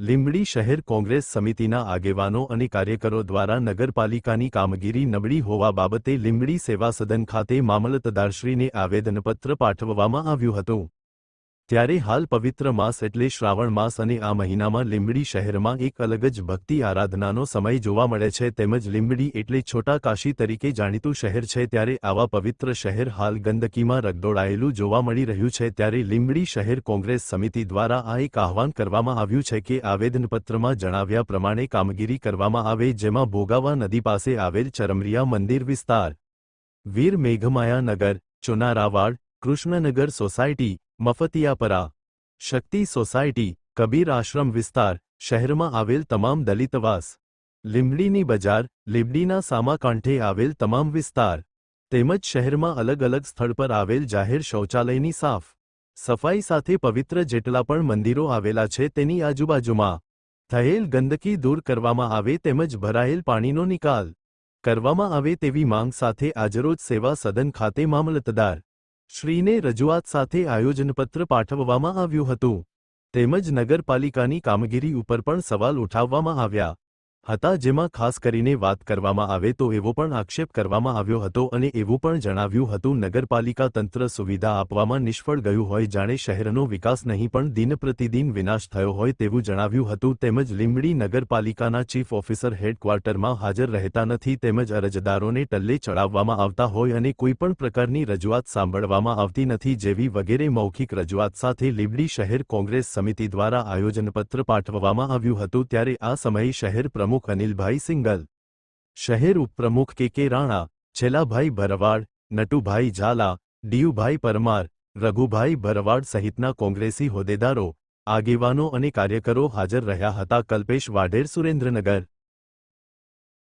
લીંબડી શહેર કોંગ્રેસ સમિતિના આગેવાનો અને કાર્યકરો દ્વારા નગરપાલિકાની કામગીરી નબળી હોવા બાબતે લીંબડી સેવા સદન ખાતે મામલતદારશ્રીને આવેદનપત્ર પાઠવવામાં આવ્યું હતું. ત્યારે હાલ પવિત્ર માસ એટલે શ્રાવણ માસ અને આ મહિનામાં લીંબડી શહેરમાં એક અલગ જ ભક્તિ આરાધનાનો સમય જોવા મળે છે. તેમજ લીંબડી એટલે છોટા કાશી તરીકે જાણીતું શહેર છે. ત્યારે આવા પવિત્ર શહેર હાલ ગંદકીમાં રગદોળાયેલું જોવા મળી રહ્યું છે. ત્યારે લીંબડી શહેર કોંગ્રેસ સમિતિ દ્વારા આ એક આહવાન કરવામાં આવ્યું છે કે આવેદનપત્રમાં જણાવ્યા પ્રમાણે કામગીરી કરવામાં આવે, જેમાં ભોગાવા નદી પાસે આવેલ ચરમરિયા મંદિર વિસ્તાર, વીર મેઘમાયા નગર, ચોનારાવાડ, કૃષ્ણનગર સોસાયટી મફતિયાપરા, શક્તિ સોસાયટી, કબીર આશ્રમ વિસ્તાર, શહેરમાં આવેલ તમામ દલિતવાસ, લીંબડીની બજાર, લીંબડીના સામાકાંઠે આવેલ તમામ વિસ્તાર, તેમજ શહેરમાં અલગ અલગ સ્થળ પર આવેલ જાહેર શૌચાલયની સાફ સફાઈ સાથે પવિત્ર જેટલા પણ મંદિરો આવેલા છે તેની આજુબાજુમાં થયેલ ગંદકી દૂર કરવામાં આવે તેમજ ભરાયેલ પાણીનો નિકાલ કરવામાં આવે તેવી માંગ સાથે આજરોજ સેવા સદન ખાતે મામલતદાર શ્રીને રજૂઆત સાથે આયોજનપત્ર પાઠવવામાં આવ્યું હતું. તેમજ નગરપાલિકાની કામગીરી ઉપર પણ સવાલ ઉઠાવવામાં આવ્યા. હતા જેમાં ખાસ કરીને વાત કરવામાં આવે તો એવો પણ આક્ષેપ કરવામાં આવ્યો હતો અને એવું પણ જણાવ્યું હતું, નગરપાલિકા તંત્ર સુવિધા આપવામાં નિષ્ફળ ગયું હોય જાણે શહેરનો વિકાસ નહીં પણ દિન પ્રતિદિન વિનાશ થયો હોય તેવું જણાવ્યું હતું. તેમજ લીંબડી નગરપાલિકાના ચીફ ઓફિસર હેડક્વાર્ટરમાં હાજર રહેતા નથી. તેમજ અરજદારોને ટલ્લે ચડાવવામાં આવતા હોય અને કોઈપણ પ્રકારની રજૂઆત સાંભળવામાં આવતી નથી જેવી વગેરે મૌખિક રજૂઆત સાથે લીંબડી શહેર કોંગ્રેસ સમિતિ દ્વારા આયોજનપત્ર પાઠવવામાં આવ્યું હતું. ત્યારે આ સમયે શહેર પ્રમુખ અનિલભાઈ સિંગલ. શહેર ઉપપ્રમુખ કે કે રાણા, છેલાભાઈ ભરવાડ, નટુભાઈ ઝાલા, ડીયુભાઈ પરમાર, રઘુભાઈ ભરવાડ સહિતના કોંગ્રેસી હોદ્દેદારો, આગેવાનો અને કાર્યકરો હાજર રહ્યા હતા કલ્પેશ વાઢેર સુરેન્દ્રનગર.